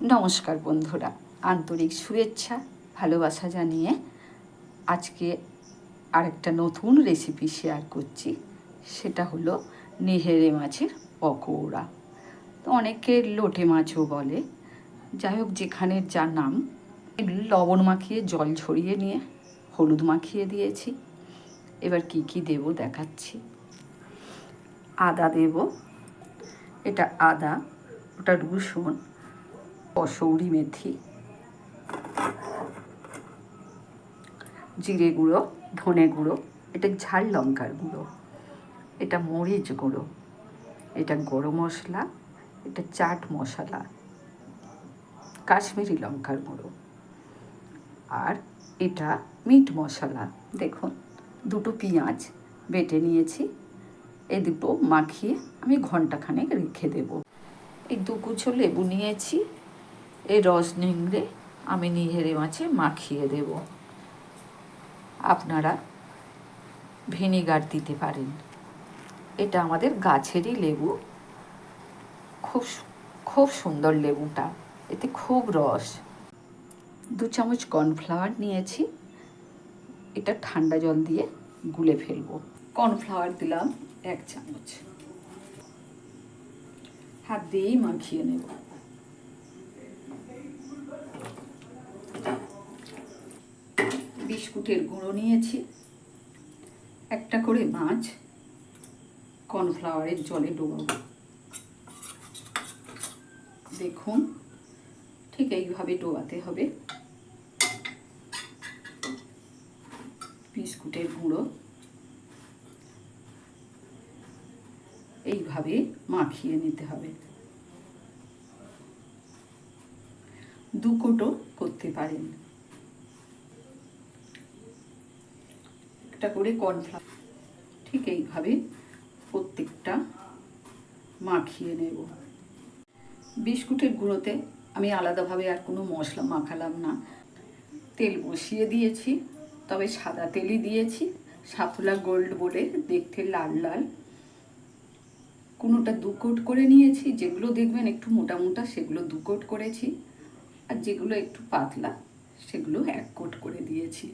নমস্কার বন্ধুরা, আন্তরিক শুভেচ্ছা, ভালোবাসা জানিয়ে আজকে আরেকটা নতুন রেসিপি শেয়ার করছি, সেটা হলো নেহেরে মাছের পকোড়া। তো অনেকে লোটে মাছও বলে, যাই হোক যেখানের যা নাম, লবণ মাখিয়ে, জল ঝরিয়ে নিয়ে হলুদ মাখিয়ে দিয়েছি। এবার কি কি দেব দেখাচ্ছি। আদা দেব, এটা আদা, ওটা রসুন কসৌরি মেথি, জিরে গুঁড়ো, ধনে গুঁড়ো, এটা ঝাল লঙ্কার গুঁড়ো, এটা মরিচ গুঁড়ো, এটা গরম মশলা, এটা চাট মশলা, কাশ্মীরি লঙ্কার গুঁড়ো আর এটা মিট মশলা। দেখুন, দুটো পেঁয়াজ বেটে নিয়েছি এই দুটো মাখিয়ে আমি ঘন্টাখানেক রেখে দেব। এই দু কুচো লেবু নিয়েছি এই রস নিংড়ে আমি নিহেরে মাছে মাখিয়ে দেব। আপনারা ভিনিগার দিতে পারেন। এটা আমাদের গাছেরই লেবু। খুব খুব সুন্দর লেবুটা। এতে খুব রস। দু চামচ কর্নফ্লাওয়ার নিয়েছি। এটা ঠান্ডা জল দিয়ে গুলে ফেলব। কর্নফ্লাওয়ার দিলাম এক চামচ। হাত দিয়েই মাখিয়ে নেব। বিস্কুটের গুঁড়ো নিয়েছি, একটা করে মাছ, কর্নফ্লাওয়ারের জলে ডোবাবো দেখুন, ঠিক এইভাবে ডোবাতে হবে। বিস্কুটের গুঁড়ো। এইভাবে মাখিয়ে নিতে হবে। দু কোটো করতে পারেন। একটা করে কর্নফ্লাওয়ার ঠিক এইভাবে প্রত্যেকটা মাখিয়ে নেব। বিস্কুটের গুঁড়োতে আমি আলাদাভাবে আর কোনো মশলা মাখালাম না। তেল বসিয়ে দিয়েছি, তবে সাদা তেলই দিয়েছি। সাফুলা গোল্ড বলে দেখতে লাল লাল। কোনোটা দু কোট করে নিয়েছি, যেগুলো দেখবেন একটু মোটা মোটা, সেগুলো দু কোট করেছি। আর যেগুলো একটু পাতলা, সেগুলো এক কোট করে দিয়েছি।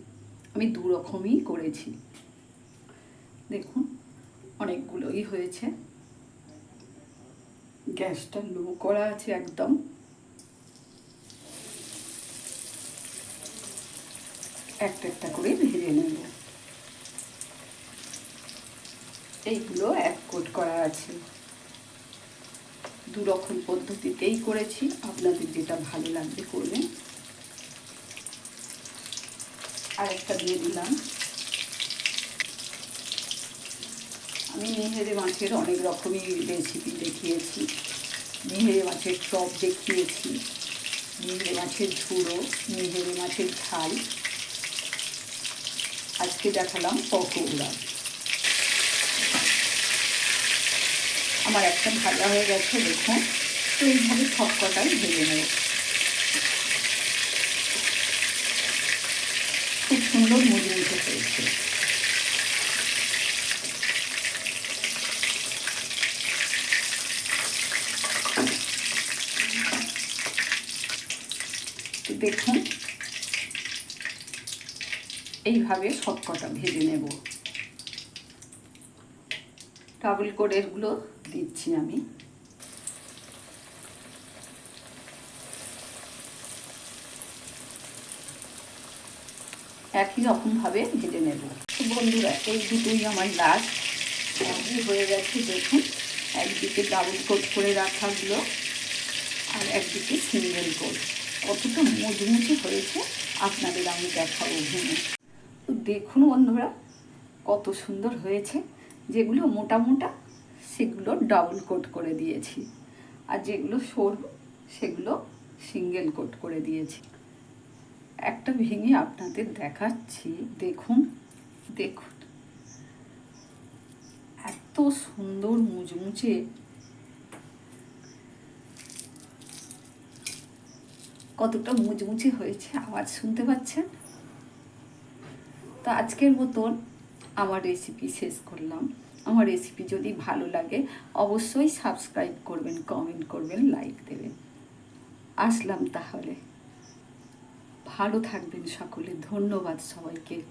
আমি দু রকমই করেছি। দেখুন, অনেকগুলোই হয়েছে। গ্যাসটা লো করা আছে একদম। একটা একটা করে ভেজে নেব। এইগুলো এক কোট করা আছে। দু রকম পদ্ধতিতেই করেছি। আপনাদের যেটা ভালো লাগবে করবেন। আরেকটা দিয়ে দিলাম। আমি মেহেরে মাছের অনেক রকমই রেসিপি দেখিয়েছি। মেহেরে মাছের চপ দেখিয়েছি মেহেরে মাছের ঝুড়ো মেহেরে মাছের ঝাল। আজকে দেখালাম পকোড়া। আমার একটা ভাজা হয়ে গেছে, দেখুন। তো এইভাবে সব কটাই ভেজে নেব। সুন্দর মুজমুজে হয়েছে তো দেখুন এইভাবে সব কটা ভেজে নেব। ডাবল কোডেরগুলো দিচ্ছি আমি। একই রকমভাবে ভেজে নেব। বন্ধুরা, এই দুটোই আমার লাস্ট। হয়ে গেছে দেখুন, একদিকে ডাবল কোট করে রাখাগুলো আর একদিকে সিঙ্গেল কোট। কতটা মুচমুচে হয়েছে আপনাদের আমি দেখাবো ভেঙে তো দেখুন বন্ধুরা, কত সুন্দর হয়েছে। যেগুলো মোটা মোটা, সেগুলো ডাবল কোট করে দিয়েছি। আর যেগুলো সরু, সেগুলো সিঙ্গেল কোট করে দিয়েছি। একটা ভেঙে আপনাদের দেখাচ্ছি। দেখুন দেখুন। এত সুন্দর মুচমুচে। কতটা মুচমুচে হয়েছে, আওয়াজ শুনতে পাচ্ছেন? তো আজকের মতন আমার রেসিপি শেষ করলাম। আমার রেসিপি যদি ভালো লাগে, অবশ্যই সাবস্ক্রাইব করবেন কমেন্ট করবেন লাইক দেবেন। আসলাম তাহলে। ভালো থাকবেন সকলে। ধন্যবাদ সবাইকে।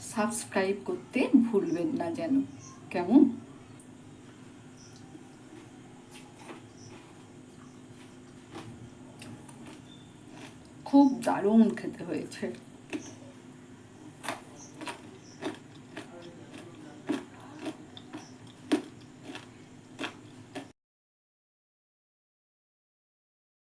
সাবস্ক্রাইব করতে ভুলবেন না যেন। কেমন? খুব দারুণ খেতে হয়েছে।